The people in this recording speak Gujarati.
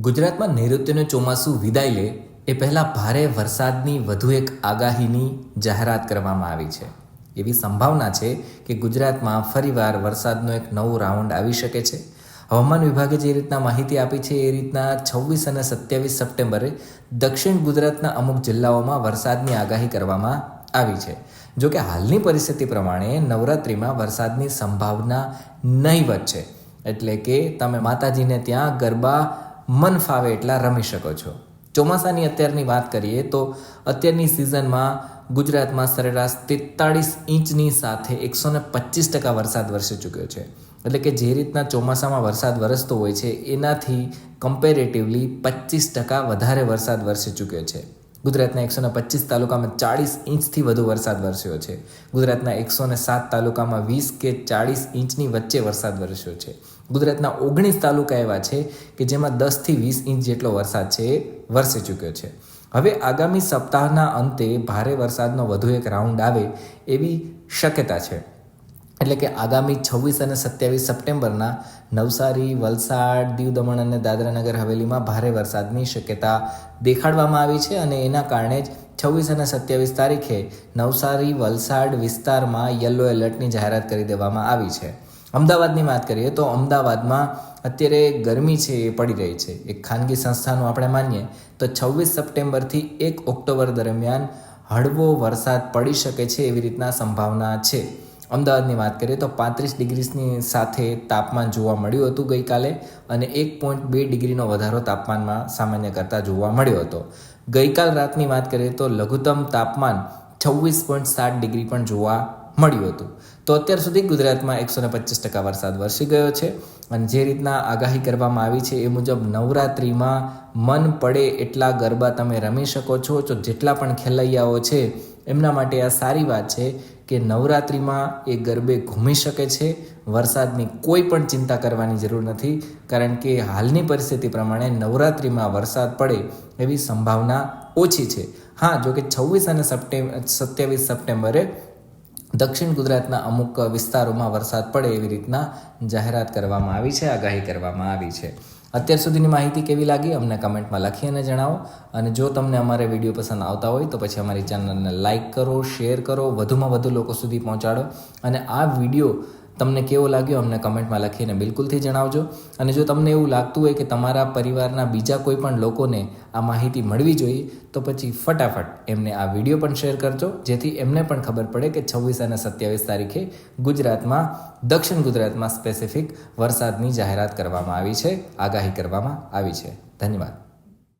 ગુજરાતમાં નૈઋત્યનું ચોમાસું વિદાય લે એ પહેલાં ભારે વરસાદની વધુ એક આગાહીની જાહેરાત કરવામાં આવી છે. એવી સંભાવના છે કે ગુજરાતમાં ફરીવાર વરસાદનો એક નવો રાઉન્ડ આવી શકે છે. હવામાન વિભાગે જે રીતના માહિતી આપી છે એ રીતના છવ્વીસ અને સત્યાવીસ સપ્ટેમ્બરે દક્ષિણ ગુજરાતના અમુક જિલ્લાઓમાં વરસાદની આગાહી કરવામાં આવી છે. જો કે હાલની પરિસ્થિતિ પ્રમાણે નવરાત્રિમાં વરસાદની સંભાવના નહીવત છે. એટલે કે તમે માતાજીને ત્યાં ગરબા મન ફાવે એટલા રમી શકો છો. ચોમાસાની અત્યારની વાત કરીએ તો અત્યારની સિઝનમાં ગુજરાતમાં સરેરાશ તેતાળીસ ઇંચની સાથે એકસો ને પચીસ ટકા વરસાદ વરસી ચૂક્યો છે. એટલે કે જે રીતના ચોમાસામાં વરસાદ વરસતો હોય છે, એનાથી કમ્પેરેટિવલી પચીસ ટકા વધારે વરસાદ વરસી ચૂક્યો છે. ગુજરાતના એકસોને પચીસ તાલુકામાં ચાળીસ ઇંચથી વધુ વરસાદ વરસ્યો છે. ગુજરાતના એકસોને સાત તાલુકામાં વીસ કે ચાળીસ ઇંચની વચ્ચે વરસાદ વરસ્યો છે. ગુજરાતના ઓગણીસ તાલુકા એવા છે કે જેમાં દસથી વીસ ઇંચ જેટલો વરસાદ છે એ વરસી ચૂક્યો છે. હવે આગામી સપ્તાહના અંતે ભારે વરસાદનો વધુ એક રાઉન્ડ આવે એવી શક્યતા છે. એટલે કે આગામી છવ્વીસ અને સત્યાવીસ સપ્ટેમ્બરના નવસારી, વલસાડ દીવ દમણ અને દાદરાનગર હવેલીમાં ભારે વરસાદની શક્યતા દેખાડવામાં આવી છે અને એના કારણે જ છવ્વીસ અને સત્યાવીસ તારીખે નવસારી, વલસાડ વિસ્તારમાં યલો એલર્ટની જાહેરાત કરી દેવામાં આવી છે. અમદાવાદની વાત કરીએ તો અમદાવાદમાં અત્યારે ગરમી છે એ પડી રહી છે. એક ખાનગી સંસ્થાનું આપણે માનીએ તો છવ્વીસ સપ્ટેમ્બરથી એક ઓક્ટોબર દરમિયાન હળવો વરસાદ પડી શકે છે એવી રીતના સંભાવના છે. અમદાવાદની વાત કરીએ તો પાંત્રીસ ડિગ્રીની સાથે તાપમાન જોવા મળ્યું હતું ગઈકાલે અને એક પોઈન્ટ બે ડિગ્રીનો વધારો તાપમાનમાં સામાન્ય કરતાં જોવા મળ્યો હતો. ગઈકાલ રાતની વાત કરીએ તો લઘુત્તમ તાપમાન છવ્વીસ પોઈન્ટ સાત ડિગ્રી પણ જોવા મળ્યું હતું. તો અત્યાર સુધી ગુજરાતમાં એકસો ને પચીસ ટકા વરસાદ વરસી ગયો છે અને જે રીતના આગાહી કરવામાં આવી છે એ મુજબ નવરાત્રિમાં મન પડે એટલા ગરબા તમે રમી શકો છો. તો જેટલા પણ ખેલૈયાઓ છે, એમના માટે આ સારી વાત છે કે નવરાત્રિમાં એ ગરબે ઘૂમી શકે છે. વરસાદની કોઈ પણ ચિંતા કરવાની જરૂર નથી. કારણ કે હાલની પરિસ્થિતિ પ્રમાણે નવરાત્રિમાં વરસાદ પડે એવી સંભાવના ઓછી છે. હા જોકે છવ્વીસ અને સપ્ટેમ્બર સત્યાવીસ સપ્ટેમ્બરે દક્ષિણ ગુજરાતના અમુક વિસ્તારોમાં વરસાદ પડે એવી રીતના જાહેરાત કરવામાં આવી છે, આગાહી કરવામાં આવી છે. અત્યાર સુધીની માહિતી કેવી લાગી અમને કમેન્ટમાં લખી અને જણાવો. અને જો તમને અમારે વીડિયો પસંદ આવતા હોય તો પછી અમારી ચેનલને લાઇક કરો, શેર કરો, વધુમાં વધુ લોકો સુધી પહોંચાડો. અને આ વીડિયો તમને કેવો લાગ્યો અમને કમેન્ટમાં લખીને બિલકુલથી જણાવજો. અને જો તમને એવું લાગતું હોય કે તમારા પરિવારના બીજા કોઈ પણ લોકોને આ માહિતી મળવી જોઈએ, તો પછી ફટાફટ એમને આ વીડિયો પણ શેર કરજો, જેથી એમને પણ ખબર પડે કે છવ્વીસ અને સત્યાવીસ તારીખે ગુજરાતમાં, દક્ષિણ ગુજરાતમાં સ્પેસિફિક વરસાદની જાહેરાત કરવામાં આવી છે, આગાહી કરવામાં આવી છે. ધન્યવાદ.